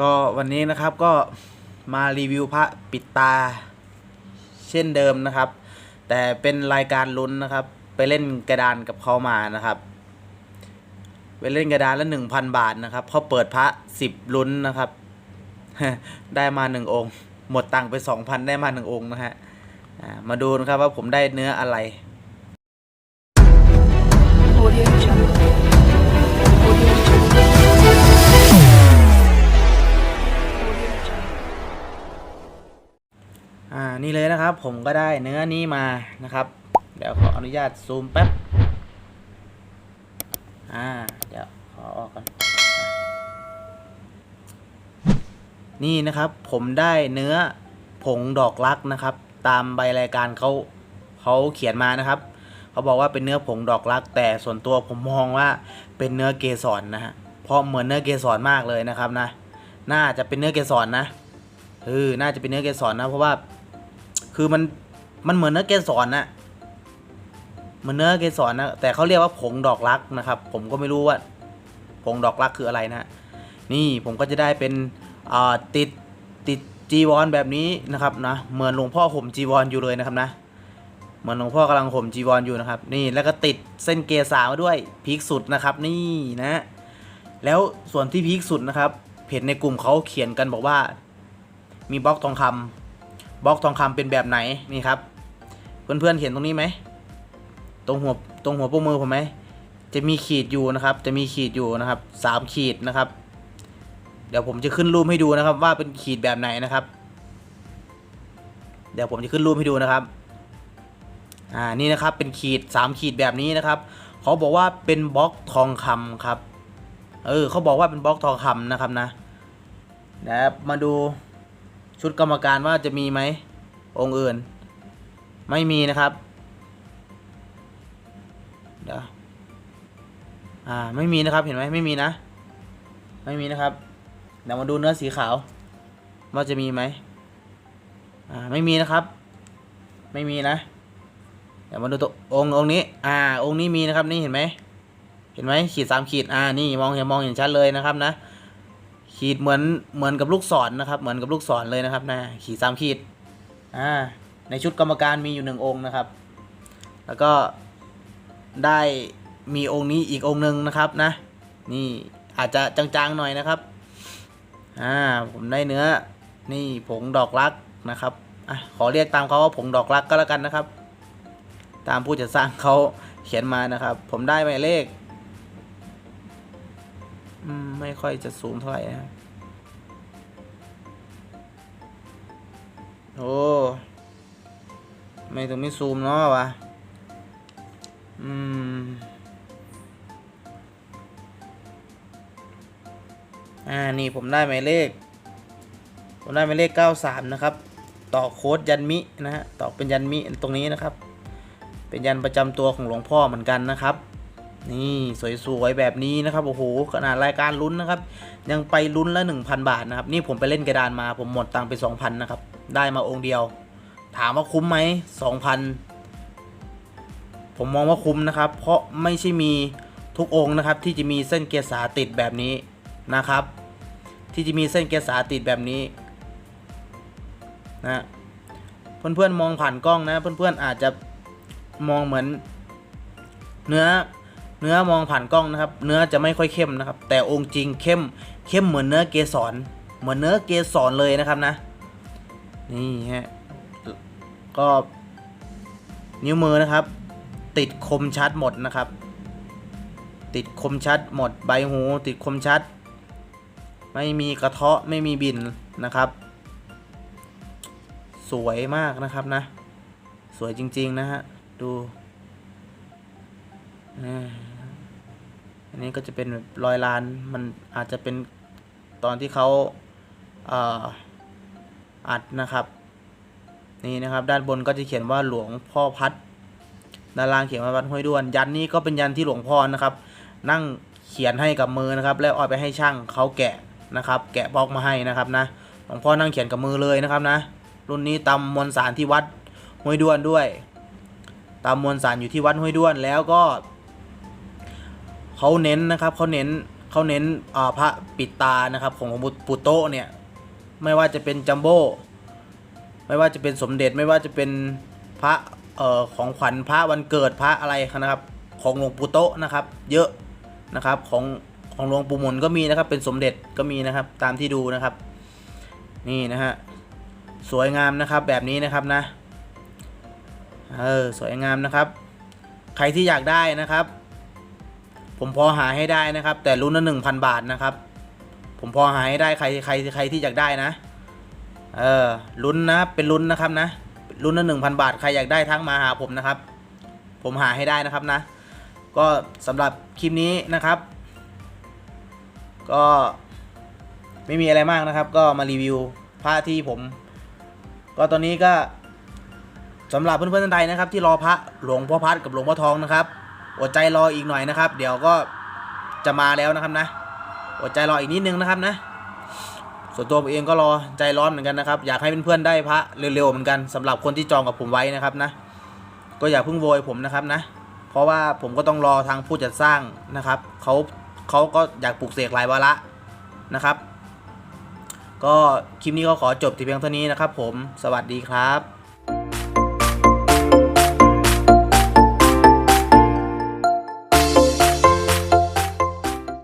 ก็วันนี้นะครับก็มารีวิวพระปิดตา เช่นเดิมนะครับ แต่เป็นรายการลุ้นนะครับ ไปเล่นกระดานกับเขามานะครับไปเล่นกระดานละหนึ่งพันบาทนะครับเขาเปิดพระสิบลุ้นนะครับ ได้มาหนึ่งองค์ หมดตังค์ไปสองพันได้มาหนึ่งองค์นะฮะมาดูนะครับว่าผมได้เนื้ออะไร Audio Jungle. นี่เลยนะครับ ผมก็ได้เนื้อนี้มานะครับ เดี๋ยวขออนุญาตซูมแป๊บ อ่า เดี๋ยวขอออกก่อน นี่นะครับ ผมได้เนื้อผงดอกรักนะครับ ตามใบรายการเขาเขาเขียนมานะครับเขาบอกว่าเป็นเนื้อผงดอกรัก แต่ส่วนตัวผมมองว่าเป็นเนื้อเกสรนะฮะเพราะเหมือนเนื้อเกสรมากเลยนะครับนะ น่าจะเป็นเนื้อเกสรนะเออน่าจะเป็นเนื้อเกสรนะ เพราะว่า คือมันมันเหมือนเนื้อเกสรนะเหมือนเนื้อเกสรนะแต่เขาเรียกว่าผงดอกรักนะครับ ผมก็ไม่รู้ว่าผงดอกรักคืออะไรนะนี่ผมก็จะได้เป็นติดติดจีวรแบบนี้นะครับนะเหมือนหลวงพ่อห่มจีวรอยู่เลยนะครับนะเหมือนหลวงพ่อกำลังห่มจีวรอยู่นะครับ นี่แล้วก็ติดเส้นเกษามาด้วยพีคสุดนะครับ นี่นะ แล้วส่วนที่พีคสุดนะครับเพจในกลุ่มเขาเขียนกันบอกว่า มีบล็อกทองคำ บล็อกทองคำเป็นแบบไหนนี่ครับ เพื่อนๆเห็นตรงนี้ไหมตรงหัวตรงหัวโป้งมือผมไหมจะมีขีดอยู่นะครับ จะมีขีดอยู่นะครับสามขีดนะครับ เดี๋ยวผมจะขึ้นรูปให้ดูนะครับ ว่าเป็นขีดแบบไหนนะครับ เดี๋ยวผมจะขึ้นรูปให้ดูนะครับอ่านี่นะครับเป็นขีดสามขีดแบบนี้นะครับเขาบอกว่าเป็นบล็อกทองคำครับ เออเขาบอกว่าเป็นบล็อกทองคำนะครับนะเดี๋ยวมาดู ชุดกรรมการว่าจะมีไหมองค์อื่น ไม่มีนะครับเดี๋ยวอ่าไม่มีนะครับเห็นไหมไม่มีนะ ไม่มีนะครับเดี๋ยวมาดูเนื้อสีขาว ว่าจะมีไหมอ่าไม่มีนะครับ ไม่มีนะเดี๋ยวมาดูตัวองค์องค์นี้ อ่า องค์นี้มีนะครับนี่เห็นไหมเห็นไหมขีดสามขีดอ่านี่มองเห็นมองเห็นชัดเลยนะครับนะ ขีดเหมือนเหมือนกับลูกศรนะครับ เหมือนกับลูกศรเลยนะครับนะขีดสามขีดอ่าในชุดกรรมการมีอยู่หนึ่งองค์นะครับ แล้วก็ได้มีองค์นี้อีกองค์หนึ่งนะครับนะ นี่อาจจะจางๆหน่อยนะครับอ่าผมได้เนื้อนี่ผงดอกรักนะครับอะขอเรียกตามเขาว่าผงดอกรักก็แล้วกันนะครับ ตามผู้จัดสร้างเขาเขียนมานะครับ ผมได้หมายเลข ไม่ค่อยจะสูงเท่าไหร่นะครับโอ้ไม่ต้องไม่ซูมเนาะวะ อืม อ่า นี่ผมได้หมายเลข ผมได้หมายเลข 93 นะครับ ต่อโค้ดยันมินะฮะ ต่อเป็นยันมิตรงนี้นะครับ เป็นยันประจำตัวของหลวงพ่อเหมือนกันนะครับ นี่สวยๆแบบนี้นะครับโอ้โหขนาดรายการลุ้นนะครับ ยังไปลุ้นละ1,000 บาทนะครับ นี่ผมไปเล่นกระดานมาผมหมดตังค์ไป 2,000 นะครับ ได้มาองค์เดียว ถามว่าคุ้มไหม2,000 ผมมองว่าคุ้มนะครับ เพราะไม่ใช่มีทุกองค์นะครับ ที่จะมีเส้นเกษาติดแบบนี้นะครับ ที่จะมีเส้นเกษาติดแบบนี้นะเพื่อนๆมองผ่านกล้องนะ เพื่อนๆอาจจะมองเหมือน เนื้อ เนื้อมองผ่านกล้องนะครับ เนื้อจะไม่ค่อยเข้มนะครับ แต่องค์จริงเข้มเข้มเหมือนเนื้อเกสรเหมือนเนื้อเกสรเลยนะครับนะ นี่ฮะก็นิ้วมือนะครับ ติดคมชัดหมดนะครับ ติดคมชัดหมดใบหู ติดคมชัด ไม่มีกระเทาะไม่มีบินนะครับ สวยมากนะครับนะ สวยจริง ๆ นะฮะ ดูอ่ อันนี้ก็จะเป็นรอยลานมันอาจจะเป็นตอนที่เขาอัดนะครับ นี่นะครับ ด้านบนก็จะเขียนว่าหลวงพ่อพัดด้านล่างเขียนว่าวัดห้วยด้วน ยันนี้ก็เป็นยันที่หลวงพ่อนะครับ นั่งเขียนให้กับมือนะครับ แล้วเอาไปให้ช่างเขาแกะนะครับ แกะบล็อกมาให้นะครับนะหลวงพ่อนั่งเขียนกับมือเลยนะครับนะ รุ่นนี้ตำมวลสารที่วัดห้วยด้วนด้วยตามมวลสารอยู่ที่วัดห้วยด้วนแล้วก็ เขาเน้นนะครับเขาเน้นเขาเน้นพระปิดตานะครับของหลวงปู่โตเนี่ยไม่ว่าจะเป็นจัมโบ้ไม่ว่าจะเป็นสมเด็จไม่ว่าจะเป็นพระออของขวัญพระวันเกิดพระอะไรนะครับ ของหลวงปู่โตนะครับ เยอะนะครับของของหลวงปู่หมุนก็มีนะครับ เป็นสมเด็จก็มีนะครับตามที่ดูนะครับ นี่นะฮะสวยงามนะครับแบบนี้นะครับนะเออสวยงามนะครับ ใครที่อยากได้นะครับ ผมพอหาให้ได้นะครับ แต่รุ่นละหนึ่งพันบาทนะครับ ผมพอหาให้ได้ใครใครใครที่อยากได้นะ เออลุ้นนะเป็นลุ้นนะครับนะรุ่นละหนึ่งพันบาทใครอยากได้ทั้งมาหาผมนะครับ ผมหาให้ได้นะครับนะ ก็สำหรับคลิปนี้นะครับ ก็ไม่มีอะไรมากนะครับ ก็มารีวิวผ้าที่ผม ก็ตอนนี้ก็สำหรับเพื่อนๆท่านใดนะครับ ที่รอพระหลวงพ่อพัดกับหลวงพ่อทองนะครับ อดใจรออีกหน่อยนะครับ เดี๋ยวก็จะมาแล้วนะครับนะอดใจรออีกนิดนึงนะครับนะ ส่วนตัวผมเองก็รอใจร้อนเหมือนกันนะครับ อยากให้เพื่อนๆได้พระเร็วๆเหมือนกันสำหรับคนที่จองกับผมไว้นะครับนะ ก็อย่าเพิ่งโวยผมนะครับนะ เพราะว่าผมก็ต้องรอทางผู้จัดสร้างนะครับเขาเขาก็อยากปลูกเสกหลายวาระนะครับ ก็คลิปนี้ก็ขอจบที่เพียงเท่านี้นะครับ ผมสวัสดีครับ